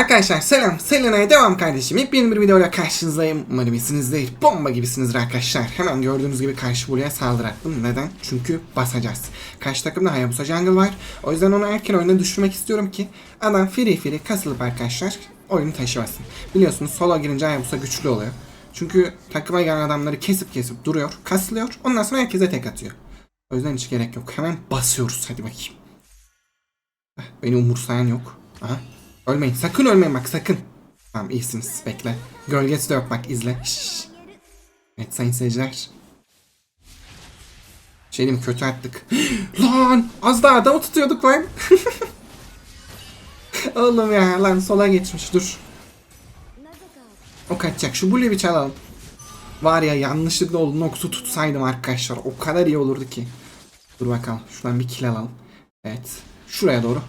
Arkadaşlar selam, Selena'ya devam kardeşim. Yepyeni bir videoyla karşınızdayım. Umarım iyisinizdir. Bomba gibisinizdir arkadaşlar. Hemen gördüğünüz gibi karşı buraya saldırı attım. Neden? Çünkü basacağız. Karşı takımda Hayabusa Jungle var. O yüzden onu erken oyuna düşürmek istiyorum ki adam free free kasılıp arkadaşlar oyunu taşımasın. Biliyorsunuz solo girince Hayabusa güçlü oluyor. Çünkü takıma gelen adamları kesip kesip duruyor, kasılıyor. Ondan sonra herkese tek atıyor. O yüzden hiç gerek yok. Hemen basıyoruz. Hadi bakayım. Beni umursayan yok. Aha. Ölmeyin. Sakın ölmeyin bak sakın. Tamam iyisiniz. Bekle. Gölgesi de yok bak izle. Şşş. Evet sayın seyirciler. Şey diyeyim kötü attık. lan az daha adamı tutuyorduk lan. Oğlum ya lan sola geçmiş dur. O kaçacak. Şu Blue'yu bir çalalım. Var ya yanlışlıkla oldu. Nox'u tutsaydım arkadaşlar. O kadar iyi olurdu ki. Dur bakalım. Şuradan bir kill alalım. Evet. Şuraya doğru.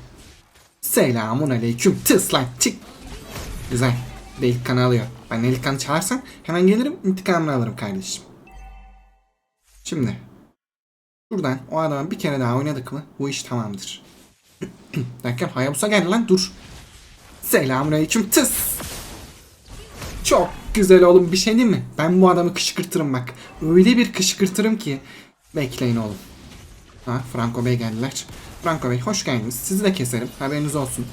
Selamun aleyküm. Tıs lan çık. Güzel. Bir de ilk kanı alıyor. Ben ilk kanı çalarsam hemen gelirim intikamını alırım kardeşim. Şimdi. Şuradan o adamı bir kere daha oynadık mı bu iş tamamdır. Derken Hayabusa geldi lan dur. Selamun aleyküm tıs. Çok güzel oğlum bir şey değil mi? Ben bu adamı kışkırtırım bak. Öyle bir kışkırtırım ki. Bekleyin oğlum. Ha Franco Bey geldiler. Franco Bey hoş geldiniz. Sizi de keserim. Haberiniz olsun.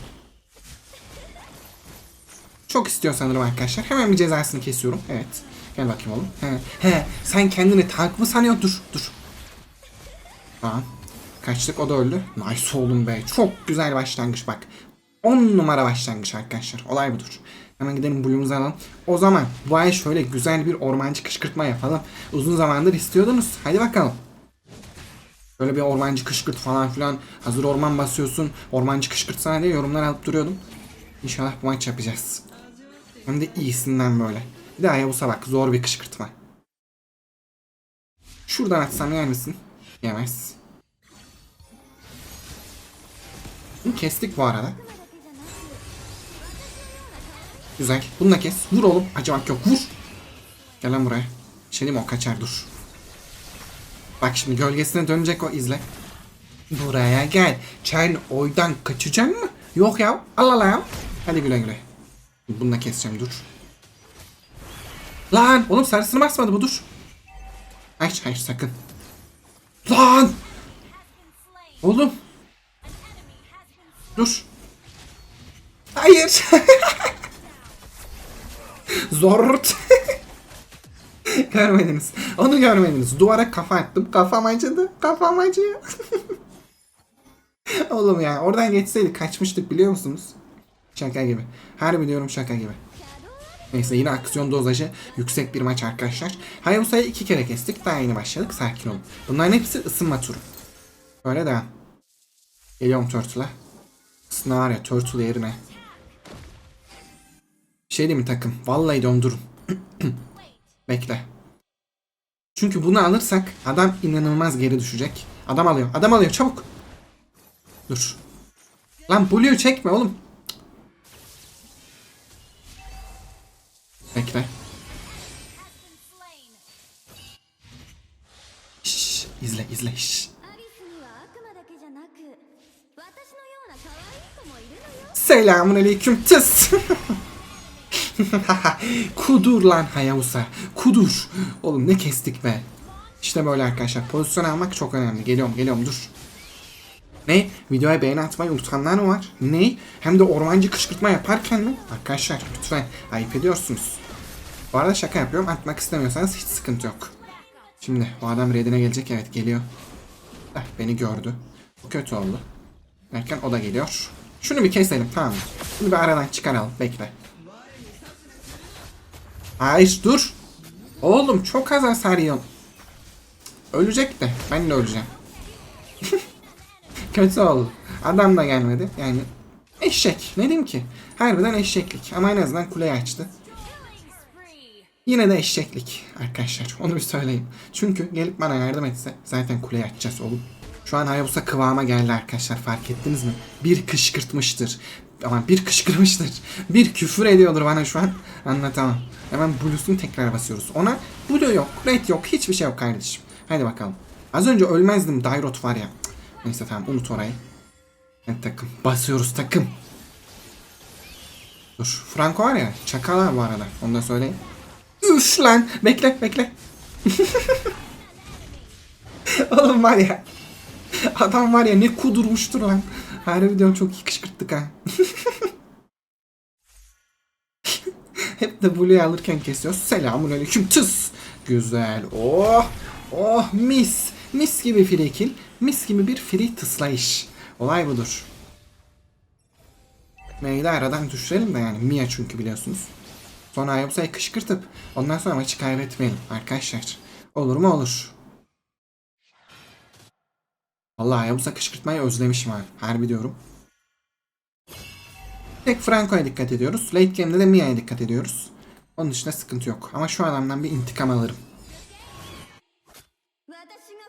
Çok istiyor sanırım arkadaşlar. Hemen bir cezasını kesiyorum. Evet. Gel bakayım oğlum. He, he. Sen kendini tank mı sanıyor? Dur, dur. Tamam. Kaçtık o da öldü. Nice oğlum be. Çok güzel başlangıç bak. 10 numara başlangıç arkadaşlar. Olay budur. Hemen gidelim blue'umuzu alalım. O zaman bu ay şöyle güzel bir ormancı kışkırtma yapalım. Uzun zamandır istiyordunuz. Hadi bakalım. Böyle bir ormancı kışkırt falan filan. Hazır orman basıyorsun. Ormancı kışkırtsana diye yorumlar alıp duruyordum. İnşallah bu maç yapacağız. Hem de iyisinden böyle. Bir de Hayabusa bak zor bir kışkırtma. Şuradan atsam yer misin? Yemez. Bunu kestik bu arada. Güzel. Bunu da kes. Vur oğlum. Acımak yok. Vur. Gel lan buraya. Şey o kaçar dur. Bak şimdi gölgesine dönecek o izle. Buraya gel. Sen oydan kaçacaksın mı? Yok ya. Al al ya. Hadi güle güle. Bunu keseceğim dur. Lan oğlum sarısını basmadı bu dur. Hayır hayır sakın. Lan. Oğlum. Dur. Hayır. Zort. görmediniz. Onu görmediniz. Duvara kafa attım. Kafam acıdı. Kafam acıyor. Oğlum ya oradan geçseydik kaçmıştık biliyor musunuz? Şaka gibi. Harbi diyorum şaka gibi. Neyse yine aksiyon dozajı yüksek bir maç arkadaşlar. Hayabusa'yı iki kere kestik. Daha yeni başladık. Sakin olun. Bunların hepsi ısınma turu. Öyle devam. Geliyorum Turtle'a. Ya Turtle yerine. Şey değil mi takım? Vallahi dondurun. Bekle. Çünkü bunu alırsak adam inanılmaz geri düşecek. Adam alıyor. Adam alıyor. Çabuk. Dur. Lan Blue'yu çekme oğlum. Bekle. Şşş, izle izle. Şş. Selamun aleyküm tıs. Kudur lan Hayabusa. Kudur. Oğlum ne kestik be. İşte böyle arkadaşlar. Pozisyon almak çok önemli. Geliyorum geliyorum dur. Ne? Videoya beğeni atmayı unutanlar mı var? Ne? Hem de ormancı kışkırtma yaparken mi? Arkadaşlar lütfen ayıp ediyorsunuz. Bu arada şaka yapıyorum. Atmak istemiyorsanız hiç sıkıntı yok. Şimdi o adam redine gelecek. Evet geliyor. Eh, beni gördü. Bu kötü oldu. Derken o da geliyor. Şunu bir keselim tamam mı? Bunu bir aradan çıkaralım. Bekle. Hayır dur. Oğlum çok az hasar yiyorsun. Ölecek de. Ben de öleceğim. Kötü oldu. Adam da gelmedi. Yani eşek. Ne diyeyim ki? Harbiden eşeklik. Ama en azından kuleyi açtı. Yine de eşeklik arkadaşlar. Onu bir söyleyeyim. Çünkü gelip bana yardım etse zaten kuleyi açacağız oğlum. Şu an Hayabusa kıvama geldi arkadaşlar. Fark ettiniz mi? Bir kışkırtmıştır. Aman bir kışkırmıştır. Bir küfür ediyordur bana şu an. Anlatamam. Hemen Blue'sunu tekrar basıyoruz. Ona Blue yok, Red yok, hiçbir şey yok kardeşim. Hadi bakalım. Az önce ölmezdim. Dairot var ya. Neyse tamam unut orayı. Evet takım. Basıyoruz takım. Dur. Franco var ya. Çakal ha bu arada. Onu da söyleyeyim. Üf lan. Bekle bekle. Oğlum var ya. Adam var ya ne kudurmuştur lan. Her videom çok iyi kışkırttık ha. Hep Blue'yu alırken kesiyoruz. Selamun aleyküm tıs. Güzel. Oh. Oh mis. Mis gibi free. Mis gibi bir free tıslayış. Olay budur. Meyde aradan düşürelim de yani. Mia çünkü biliyorsunuz. Sonra Ayabusa'yı kışkırtıp ondan sonra maçı kaybetmeyelim arkadaşlar. Olur mu olur. Vallahi Hayabusa kışkırtmayı özlemişim abi. Harbi diyorum. Tek Franco'ya dikkat ediyoruz. Late game'de de Mia'ya dikkat ediyoruz. Onun dışında sıkıntı yok. Ama şu adamdan bir intikam alırım.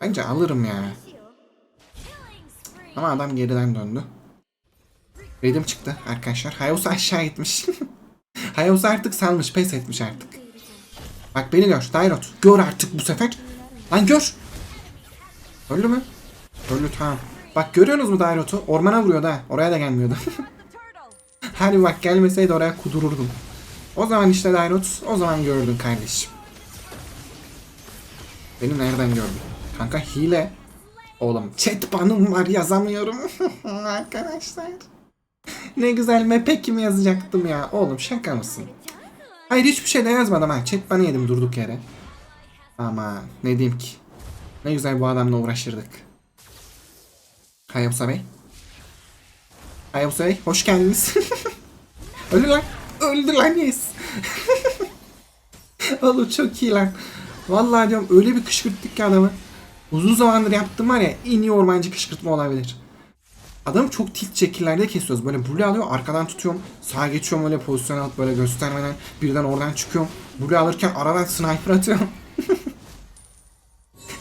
Bence alırım ya. Ama adam geriden döndü. Redim çıktı arkadaşlar. Hayabusa aşağı gitmiş. Hayabusa artık salmış. Pes etmiş artık. Bak beni gör. Dairot. Gör artık bu sefer. Lan gör. Öldü mü? Öldü tamam. Bak görüyorsunuz mu Dairot'u? Ormana vuruyordu ha. Oraya da gelmiyordu. Hadi bak gelmeseydi oraya kudururdum. O zaman işte Dairot. O zaman gördün kardeşim. Beni nereden gördün? Kanka hile. Oğlum chat banım var yazamıyorum. Arkadaşlar. Ne güzel map'e kim yazacaktım ya. Oğlum şaka mısın? Hayır hiçbir şey de yazmadım ha. Chat banı yedim durduk yere. Ama ne diyeyim ki. Ne güzel bu adamla uğraşırdık. Hayabusa Bey. Hayabusa Bey hoş geldiniz. Öldü lan. Öldü lan yes. Oğlum çok iyi lan. Vallahi diyorum öyle bir kışkırttık ki adamı. Uzun zamandır yaptım var ya en iyi ormancı kışkırtma olabilir. Adamı çok tilt şekillerde kesiyoruz. Böyle blue alıyor arkadan tutuyorum. Sağa geçiyorum öyle pozisyon alıp böyle göstermeden birden oradan çıkıyorum. Blue alırken aradan sniper atıyorum.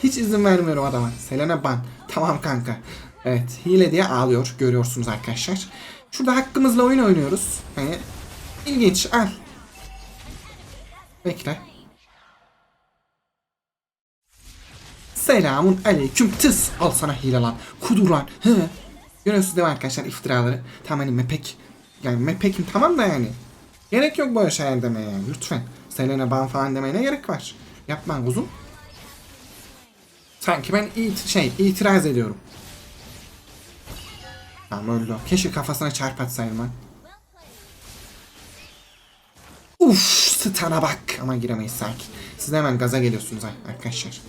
Hiç izin vermiyorum adama. Selena ban. Tamam kanka. Evet hile diye ağlıyor. Görüyorsunuz arkadaşlar. Şurada hakkımızla oyun oynuyoruz. Hani ilginç al. Bekle. Selamun aleyküm tıs. Al sana hile lan. Kudur lan. He. Görüyorsunuz değil mi arkadaşlar iftiraları. Tamam hani mepek. Yani mepekim tamam da yani. Gerek yok böyle şeyler demeye yani. Lütfen. Selena ban falan demeye ne gerek var? Yapma uzun. Sanki ben it şey itiraz ediyorum. Tamam öldü. Keşke kafasına çarp atsaydım lan. Uf, stana bak. Ama giremeyiz sakin. Siz hemen gaza geliyorsunuz arkadaşlar.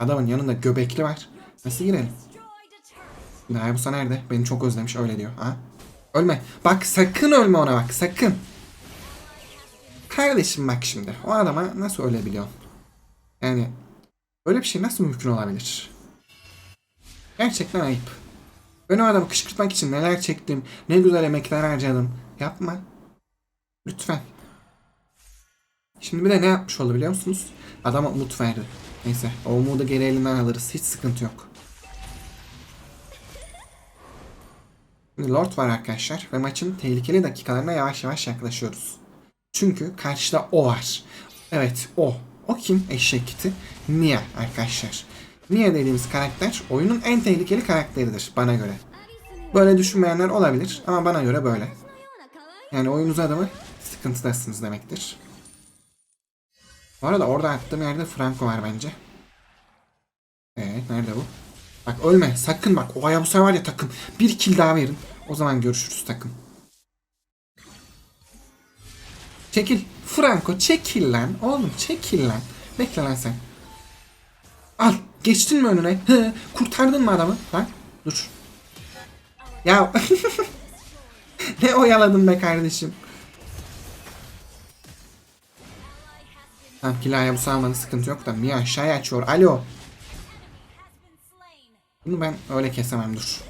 Adamın yanında göbekli var. Nasıl girelim? Hayabusa nerede? Beni çok özlemiş öyle diyor. Ha? Ölme. Bak sakın ölme ona bak sakın. Kardeşim bak şimdi. O adama nasıl ölebiliyorsun? Yani böyle bir şey nasıl mümkün olabilir? Gerçekten ayıp. Ben o adamı kışkırtmak için neler çektim, ne güzel emekler harcadım. Yapma. Lütfen. Şimdi bir de ne yapmış oldu biliyor musunuz? Adama umut verdi. Neyse o umudu geri elinden alırız. Hiç sıkıntı yok. Şimdi Lord var arkadaşlar ve maçın tehlikeli dakikalarına yavaş yavaş yaklaşıyoruz. Çünkü karşıda o var. Evet o. O kim? Eşek kiti. Mia arkadaşlar. Niye dediğimiz karakter oyunun en tehlikeli karakteridir bana göre. Böyle düşünmeyenler olabilir ama bana göre böyle. Yani oyun uzadı mı sıkıntıdasınız demektir. Bu arada orada attığım yerde Franco var bence. Eee nerede bu? Bak ölme sakın bak o Hayabusa var ya takım. Bir kill daha verin. O zaman görüşürüz takım. Çekil. Franco çekil lan. Oğlum çekil lan. Bekle lan sen. Al. Geçtin mi önüne? Hı, kurtardın mı adamı? Lan dur. Ya ne oyaladın be kardeşim. Tamam Kila'ya bu sağlamanın sıkıntı yok da Mia aşağıya açıyor. Alo. Bunu ben öyle kesemem dur.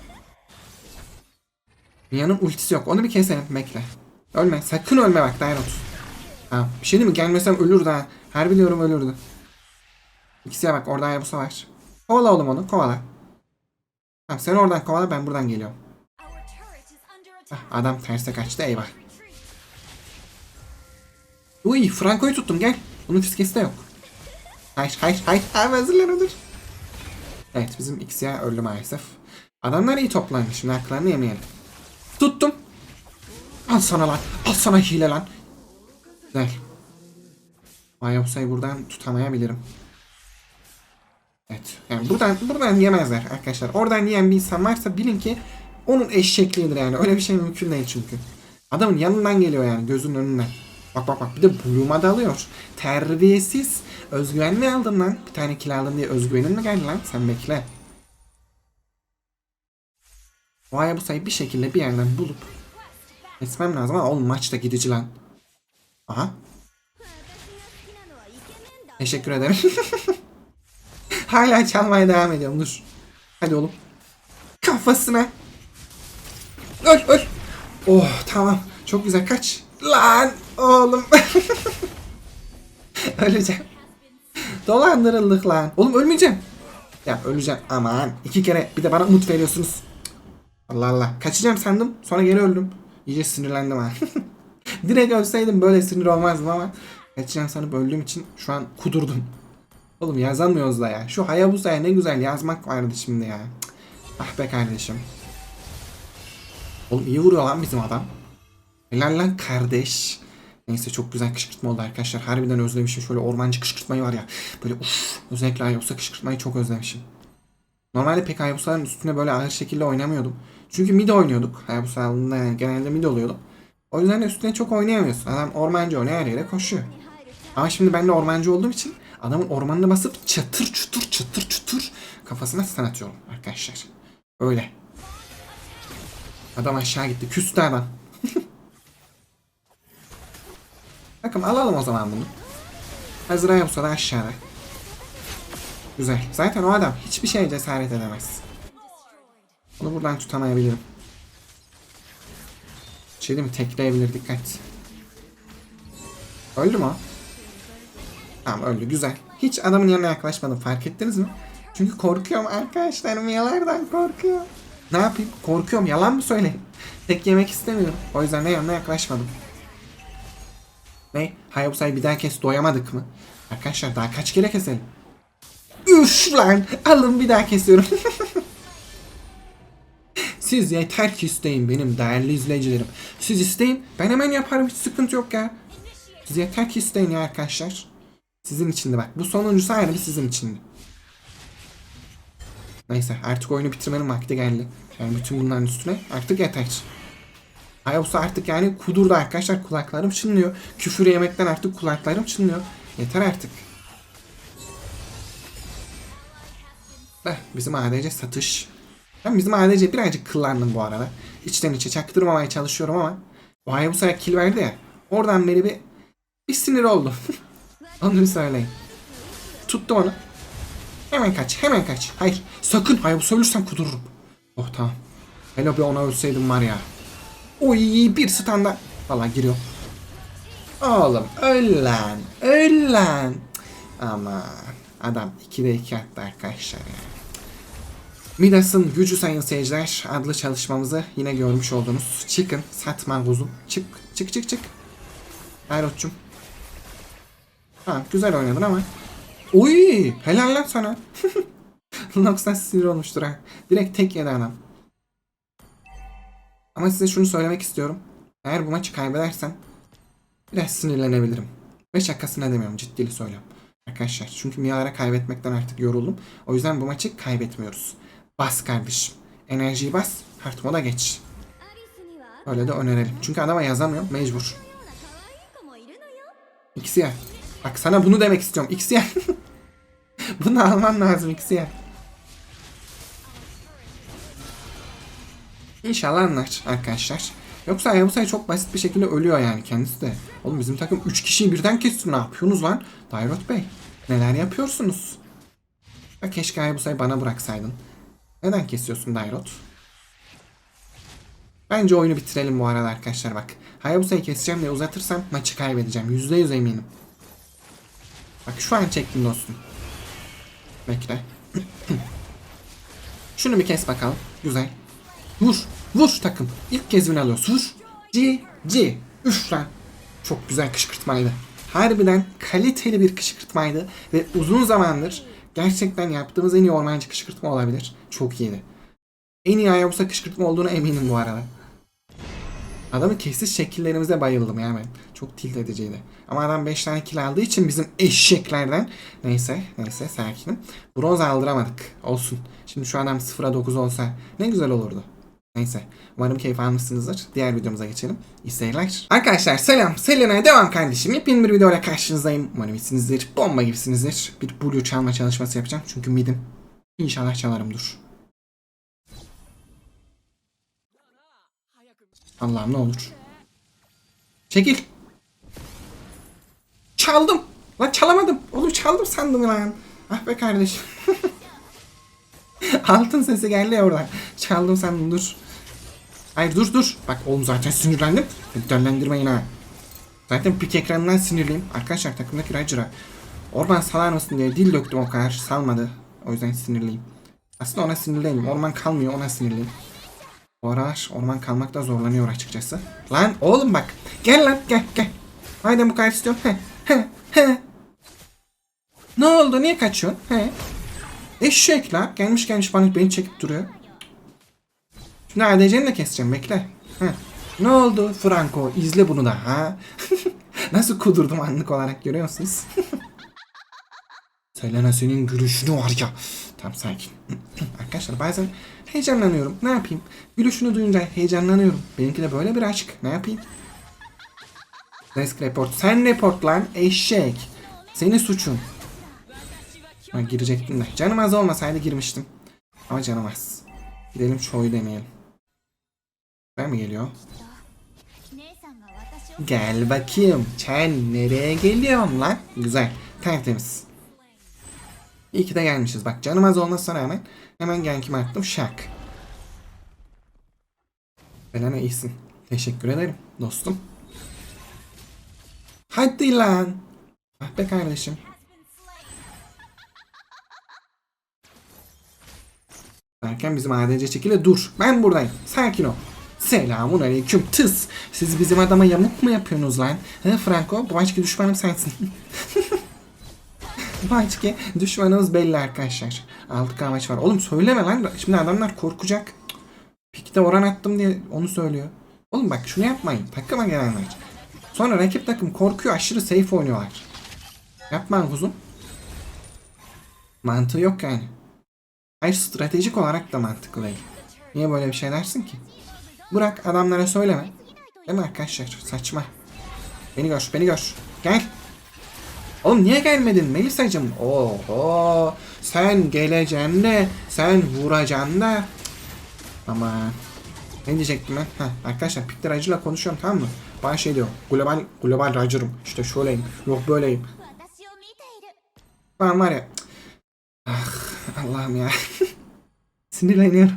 Mia'nın ultisi yok. Onu bir keselim. Bekle. Ölme. Sakın ölme bak Dairot. Tamam. Bir şey değil mi? Gelmesem ölürdü ha. Her biliyorum ölürdü. İkisiye bak. Orada Hayabusa var. Kovala oğlum onu. Kovala. Tamam sen oradan kovala ben buradan geliyorum. Ah, adam terse kaçtı eyvah. Uy Franco'yu tuttum gel. Bunun fiskesi de yok. Hayır hayır hayır. Abi hazırlan dur. Evet bizim XYA öldü maalesef. Adamlar iyi toplandı. Şimdi haklarını yemeyelim. Tuttum. Al sana lan. Al sana hile lan. Güzel. Hayabusa'yı buradan tutamayabilirim. Evet. Yani buradan, buradan yemezler arkadaşlar. Oradan yiyen bir insan varsa bilin ki onun eşekliğidir yani. Öyle bir şey mümkün değil çünkü. Adamın yanından geliyor yani gözünün önünden. Bak bak bak bir de Bloom'a da alıyor. Terbiyesiz. Özgüven mi aldın lan? Bir tane kill aldın diye özgüvenin mi geldi lan? Sen bekle. O Hayabusa'yı bir şekilde bir yerden bulup kesmem lazım ama oğlum maçta gidici lan. Aha. Teşekkür ederim. Hala çalmaya devam ediyorum dur. Hadi oğlum. Kafasına. Öl öl. Oh tamam. Çok güzel kaç. Lan oğlum. Öleceğim. Dolandırıldık lan. Oğlum ölmeyeceğim. Ya öleceğim. Aman. iki kere bir de bana umut veriyorsunuz. Allah Allah. Kaçacağım sandım. Sonra geri öldüm. İyice sinirlendim ha. Direkt ölseydim böyle sinir olmazdım ama kaçacağım sanıp öldüğüm için şu an kudurdum. Oğlum yazamıyoruz da ya. Şu Hayabusa'ya ne güzel yazmak vardı şimdi ya. Ah be kardeşim. Oğlum iyi vuruyor lan bizim adam. Helal lan kardeş. Neyse çok güzel kışkırtma oldu arkadaşlar. Harbiden özlemişim şöyle ormancı kışkırtmayı var ya. Böyle uff özellikle Hayabusa kışkırtmayı çok özlemişim. Normalde pek Hayabusa'nın üstüne böyle ağır şekilde oynamıyordum. Çünkü mid oynuyorduk. Hayabusa'nın yani genelde mid oluyordum. O yüzden de üstüne çok oynayamıyorsun. Adam ormancı oynuyor her yere koşuyor. Ama şimdi ben de ormancı olduğum için adamın ormanına basıp çatır çutur çatır çutur kafasına stun atıyorum arkadaşlar. Öyle. Adam aşağı gitti. Küstü adam. Bakın alalım o zaman bunu. Hazır Hayabusa da aşağıda. Güzel. Zaten o adam hiçbir şeye cesaret edemez. Onu buradan tutamayabilirim. Şey değil mi? Tekleyebilir dikkat. Öldü mü o? Tamam öldü güzel. Hiç adamın yanına yaklaşmadım fark ettiniz mi? Çünkü korkuyorum arkadaşlar miyalardan korkuyorum. Ne yapayım? Korkuyorum yalan mı söyleyeyim? Tek yemek istemiyorum. O yüzden de yanına yaklaşmadım. Ne? Hayabusa'yı bir daha kes doyamadık mı? Arkadaşlar daha kaç kere keselim? Üf lan! Alın bir daha kesiyorum. Siz yeter ki isteyin benim değerli izleyicilerim. Siz isteyin ben hemen yaparım hiç sıkıntı yok ya. Siz yeter ki isteyin ya arkadaşlar. Sizin için de bak. Bu sonuncusu bir sizin için de. Neyse artık oyunu bitirmenin vakti geldi. Yani bütün bunların üstüne artık yeter. Hayabusa artık yani kudurdu arkadaşlar kulaklarım çınlıyor. Küfür yemekten artık kulaklarım çınlıyor. Yeter artık. Eh, bizim ADC satış. Ben bizim ADC birazcık kıllandım bu arada. İçten içe çaktırmamaya çalışıyorum ama o Hayabusa'ya kill verdi ya. Oradan beri bir, bir sinir oldu. Bir söyleyin. Tuttum onu. Hemen kaç, hemen kaç. Hayır, sakın Hayabusa ölürsem kudururum. Oh tamam. Hele bir ona ölseydim var ya. Oy bir standa. Valla giriyor. Oğlum öl lan. Ama adam 2'de 2 attı arkadaşlar ya. Midas'ın Gücü Sayın Seyirciler adlı çalışmamızı yine görmüş oldunuz. Çıkın, satma kuzum. Çık, çık, çık, çık. Ayrot'cum. Ha güzel oynadın ama. Uy Helal helaller sana. Nox'tan sinir olmuştur ha. Direkt tek yedi adam. Ama size şunu söylemek istiyorum. Eğer bu maçı kaybedersem biraz sinirlenebilirim. 5 dakikasına demiyorum ciddili söylüyorum. Arkadaşlar çünkü Mia'lara kaybetmekten artık yoruldum. O yüzden bu maçı kaybetmiyoruz. Bas kardeşim. Enerjiyi bas. Hard moda geç. Öyle de önerelim. Çünkü adama yazamıyorum. Mecbur. İkisi yer. Bak sana bunu demek istiyorum. XY. bunu alman lazım XY. İnşallah anlar arkadaşlar. Yoksa Ayabusa'ya çok basit bir şekilde ölüyor yani kendisi de. Oğlum bizim takım 3 kişiyi birden kesti. Ne yapıyorsunuz lan? Dairot Bey. Neler yapıyorsunuz? Ya keşke Ayabusa'yı bana bıraksaydın. Neden kesiyorsun Dairot? Bence oyunu bitirelim bu arada arkadaşlar bak. Hayabusa'yı keseceğim diye uzatırsam maçı kaybedeceğim. %100 eminim. Bak şu an çektim dostum. Bekle. Şunu bir kes bakalım. Güzel. Vur. Vur takım. İlk kez win alıyoruz. Vur. C. C. Üf lan. Çok güzel kışkırtmaydı. Harbiden kaliteli bir kışkırtmaydı. Ve uzun zamandır gerçekten yaptığımız en iyi ormancı kışkırtma olabilir. Çok iyiydi. En iyi Hayabusa kışkırtma olduğuna eminim bu arada. Adamın kesiş şekillerimize bayıldım ya ben. Çok tilt ediciydi. Ama adam 5 tane kill aldığı için bizim eşeklerden. Neyse neyse sakinim. Bronz aldıramadık. Olsun. Şimdi şu adam 0'a 9 olsa ne güzel olurdu. Neyse. Umarım keyif almışsınızdır. Diğer videomuza geçelim. İyi. Arkadaşlar selam. Selena'ya devam kardeşim. Yepyeni bir videoyla karşınızdayım. Umarım iyisinizdir. Bomba gibisinizdir. Bir blue çalma çalışması yapacağım. Çünkü midim. İnşallah çalarım dur. Allah'ım ne olur. Çekil. Çaldım. Lan çalamadım. Oğlum çaldım sandım lan. Ah be kardeşim. Altın sesi geldi ya oradan. Çaldım sandım dur. Hayır dur dur. Bak oğlum zaten sinirlendim. Döllendirmeyin ha. Zaten pik ekranından sinirliyim. Arkadaşlar takımdaki Roger'a orman salar mısın diye dil döktüm o kadar. Salmadı. O yüzden sinirliyim. Aslında ona sinirliyim. Orman kalmıyor ona sinirliyim. Aralar orman kalmakta zorlanıyor açıkçası. Lan oğlum bak. Gel lan gel gel. Madem bu kadar istiyorsun. He, he, he. Ne oldu? Niye kaçıyorsun? He. Eşek la. Gelmiş gelmiş bana beni çekip duruyor. Şimdi ADC'ni de keseceğim bekle. Heh. Ne oldu Franco? İzle bunu da ha. Nasıl kudurdum anlık olarak görüyor musunuz? Selena senin gülüşünü var ya. Tam sakin. Arkadaşlar bazen Heyecanlanıyorum. Ne yapayım? Gülüşünü duyunca heyecanlanıyorum. Benimki de böyle bir aşk. Ne yapayım? Desk report. Sen report lan eşek. Seni suçun. Ha, girecektim de. Canım az olmasaydı girmiştim. Ama canım az. Gidelim çoğu deneyelim. Ben mi geliyor? Gel bakayım. Çen nereye geliyorsun lan? Güzel. Tertemiz. İyi ki de gelmişiz. Bak canım az olmasına rağmen hemen genkime attım. Şak. Selena iyisin. Teşekkür ederim dostum. Hadi lan. Ah be kardeşim. Derken bizim ADC çekile dur. Ben buradayım. Sakin ol. Selamun aleyküm tıs. Siz bizim adama yamuk mu yapıyorsunuz lan? He Franco? Bu başki düşmanım sensin. Başki düşmanımız belli arkadaşlar. 6K maç var. Oğlum söyleme lan. Şimdi adamlar korkacak. Pikte oran attım diye onu söylüyor. Oğlum bak şunu yapmayın. Takıma gelenler. Sonra rakip takım korkuyor aşırı safe oynuyorlar. Yapma kuzum. Mantığı yok yani. Hayır stratejik olarak da mantıklı değil. Niye böyle bir şey dersin ki? Bırak adamlara söyleme. Değil mi arkadaşlar? Saçma. Beni gör, beni gör. Gel. Oğlum niye gelmedin Melisa'cım? Oho. Sen geleceksin de sen vuracaksın da. Ama ne diyecektim ben? Heh, arkadaşlar Pikler Racır'la konuşuyorum tamam mı? Bana şey diyor. Global, global Racır'ım. İşte şöyleyim. Yok böyleyim. Ben var ya. Ah Allah'ım ya. Sinirleniyorum.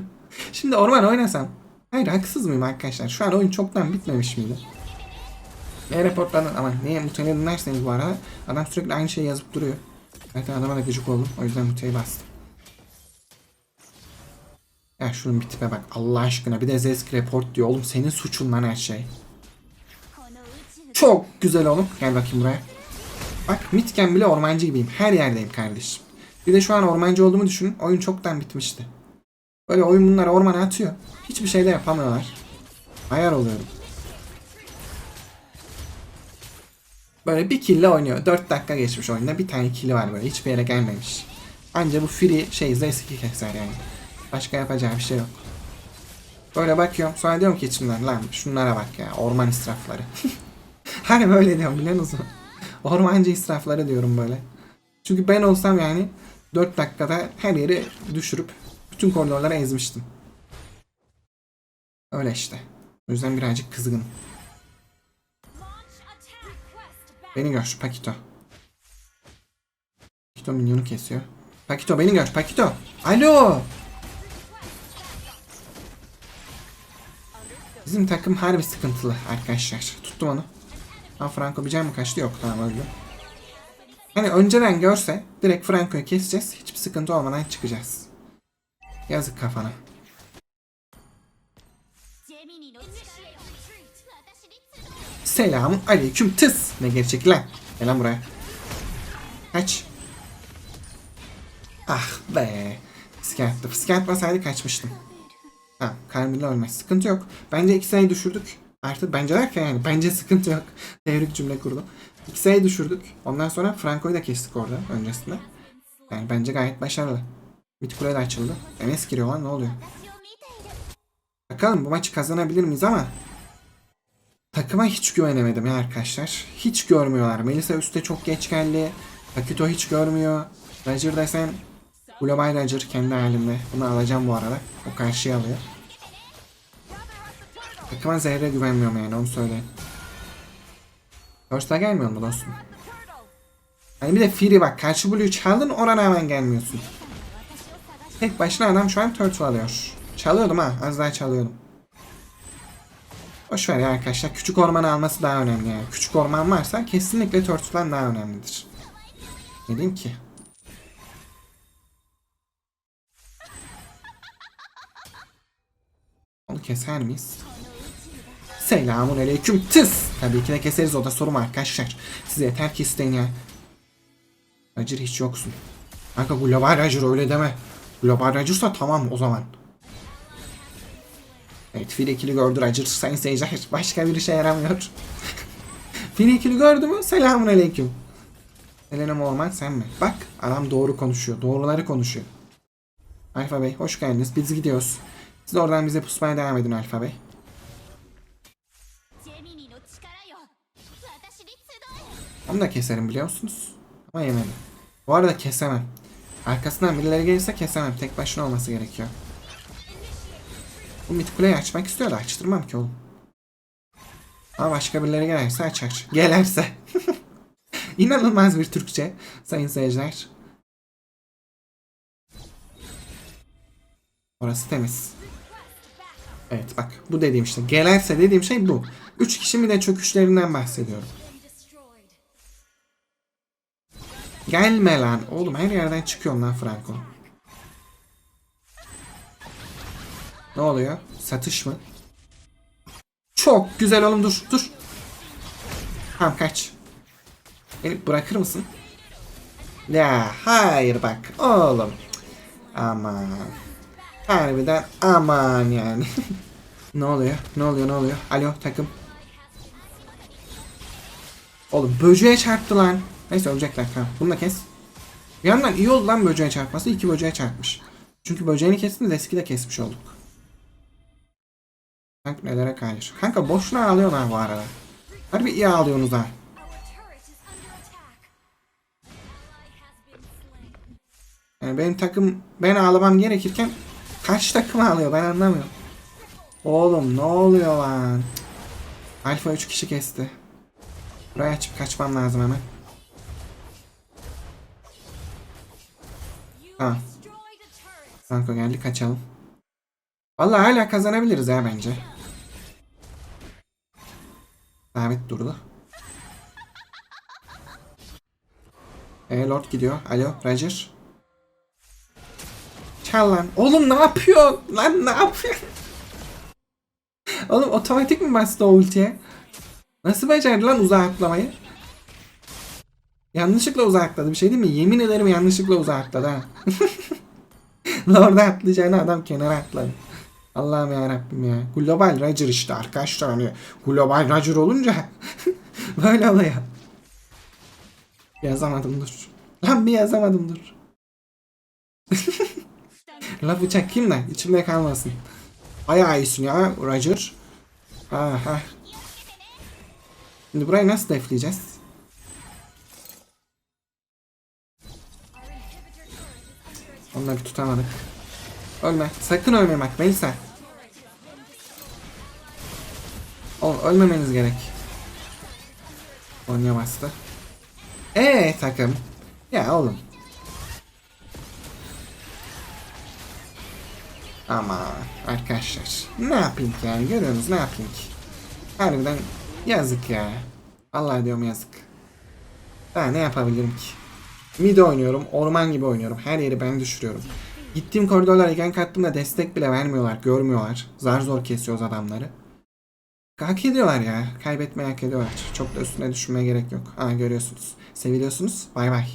Şimdi orman oynasam. Hayır haksız mıyım arkadaşlar? Şu an oyun çoktan bitmemiş miydi? E-reportlardan ama neye muteyi dinlerseniz bu arada adam sürekli aynı şeyi yazıp duruyor. Zaten adama da gıcık oldum. O yüzden muteyi bastım. Ya şunun bir tipe bak Allah aşkına bir de Zesk report diyor oğlum senin suçun lan her şey. Çok güzel oğlum gel bakayım buraya. Bak mitken bile ormancı gibiyim her yerdeyim kardeşim. Bir de şu an ormancı olduğumu düşünün oyun çoktan bitmişti. Böyle oyun bunları ormana atıyor. Hiçbir şey de yapamıyorlar. Ayar oluyorum. Böyle bir kille oynuyor. 4 dakika geçmiş oyunda. Bir tane killi var böyle. Hiçbir yere gelmemiş. Anca bu free şey Zeski keser yani. Başka yapacağı bir şey yok. Böyle bakıyorum. Sonra diyorum ki içimden lan şunlara bak ya. Orman israfları. hani böyle diyorum biliyor musun? Ormancı israfları diyorum böyle. Çünkü ben olsam yani 4 dakikada her yeri düşürüp bütün koridorları ezmiştim. Öyle işte. O yüzden birazcık kızgınım. Beni gör Pakito. Pakito minyonu kesiyor. Pakito beni gör Pakito. Alo. Bizim takım harbi sıkıntılı arkadaşlar. Tuttum onu. Ha Franco bir can mı kaçtı? Yok tamam öldü. Hani önceden görse direkt Franco'yu keseceğiz. Hiçbir sıkıntı olmadan çıkacağız. Yazık kafana. Selamun aleyküm tıs. Ne gerçek lan? Gel lan buraya. Kaç. Ah be. Psikiyatlı. Psikiyat basaydı kaçmıştım. Tamam. Carmilla ölmez. Sıkıntı yok. Bence iki sayı düşürdük. Artık bence derken yani bence sıkıntı yok. Devrik cümle kurdu. İki sayı düşürdük. Ondan sonra Franco'yu da kestik orada öncesinde. Yani bence gayet başarılı. Mid kule de açıldı. MS giriyor lan ne oluyor? Bakalım bu maçı kazanabilir miyiz ama takıma hiç güvenemedim ya arkadaşlar. Hiç görmüyorlar. Melisa üstte çok geç geldi. Akito hiç görmüyor. Roger desen Global Roger kendi halinde. Bunu alacağım bu arada. O karşıya alıyor. Takıma zerre güvenmiyorum yani onu söyleyeyim. First'a gelmiyor mu dostum? Hani bir de Fury bak karşı Blue'yu çaldın ona rağmen gelmiyorsun. Tek başına adam şu an turtle alıyor. Çalıyordum ha az daha çalıyordum. Boş ver ya arkadaşlar küçük ormanı alması daha önemli yani. Küçük orman varsa kesinlikle turtle'dan daha önemlidir. Ne diyeyim ki? Onu keser miyiz? Selamun aleyküm tıs. Tabii ki de keseriz o da sorun arkadaşlar. Siz yeter ki isteyin ya. Roger hiç yoksun. Kanka global Roger öyle deme. Global Roger'sa tamam o zaman. Evet fil ikili gördü Roger sayın seyirciler. Başka bir işe yaramıyor. fil ikili gördü mü? Selamun aleyküm. Elena Morman sen mi? Bak adam doğru konuşuyor. Doğruları konuşuyor. Alfa Bey hoş geldiniz. Biz gidiyoruz. Siz oradan bize pusmaya devam edin Alfa Bey. Onu da keserim biliyor musunuz? Ama yemedim. Bu arada kesemem. Arkasından birileri gelirse kesemem. Tek başına olması gerekiyor. Bu kuleyi açmak istiyor da açtırmam ki oğlum. Ama başka birileri gelirse açar. Gelerse. İnanılmaz bir Türkçe sayın seyirciler. Orası temiz. Evet bak bu dediğim işte. Gelerse dediğim şey bu. Üç kişi mi de çöküşlerinden bahsediyorum. Gelme lan. Oğlum her yerden çıkıyorum lan Franco. Ne oluyor? Satış mı? Çok güzel oğlum dur dur. Tamam kaç. Beni bırakır mısın? Ya hayır bak oğlum. Aman. Harbiden aman yani. ne oluyor? Ne oluyor? Ne oluyor? Alo takım. Oğlum böceğe çarptı lan. Neyse ölecekler tamam. Bunu da kes. Bir yandan iyi oldu lan böceğe çarpması. iki böceğe çarpmış. Çünkü böceğini kestiniz eski de kesmiş olduk. Kanka nelere hayır. Kanka boşuna ağlıyorsun ha bu arada. Harbi iyi ağlıyorsunuz ha. Yani benim takım ben ağlamam gerekirken kaç takım ağlıyor ben anlamıyorum. Oğlum ne oluyor lan? Alfa 3 kişi kesti. Buraya açıp kaçmam lazım hemen. Tamam. Franco geldi kaçalım. Vallahi hala kazanabiliriz ya bence. Davet durdu. E Lord gidiyor. Alo Roger. Çal lan. Oğlum ne yapıyor? Lan ne yapıyor? Oğlum otomatik mi bastı o ultiye? Nasıl becerdi lan uzağa? Yanlışlıkla uzağa. Bir şey değil mi? Yemin ederim yanlışlıkla uzağa atladı ha. Lord'a atlayacağını adam kenara atladı. Allah'ım ya Rabbim ya. Global Roger işte arkadaşlar hani Global Roger olunca böyle oluyor. Yazamadım dur. Lan bir yazamadım dur. Lafı çekeyim de içimde kalmasın. Bayağı iyisin ya Roger. Aha. Şimdi burayı nasıl defleyeceğiz? Onları tutamadık. Ölme. Sakın ölme bak Melisa. Oğlum ölmemeniz gerek. Onya bastı. Eee takım. Ya oğlum. Ama arkadaşlar ne yapayım ki yani görüyorsunuz ne yapayım ki. Harbiden yazık ya. Allah diyorum yazık. Daha ne yapabilirim ki? Mid oynuyorum, orman gibi oynuyorum. Her yeri ben düşürüyorum. Gittiğim koridorlara gank attığımda destek bile vermiyorlar, görmüyorlar. Zar zor kesiyoruz adamları. Hak ediyorlar ya. Kaybetmeyi hak ediyorlar. Çok da üstüne düşünmeye gerek yok. Ha görüyorsunuz. Seviliyorsunuz. Bay bay.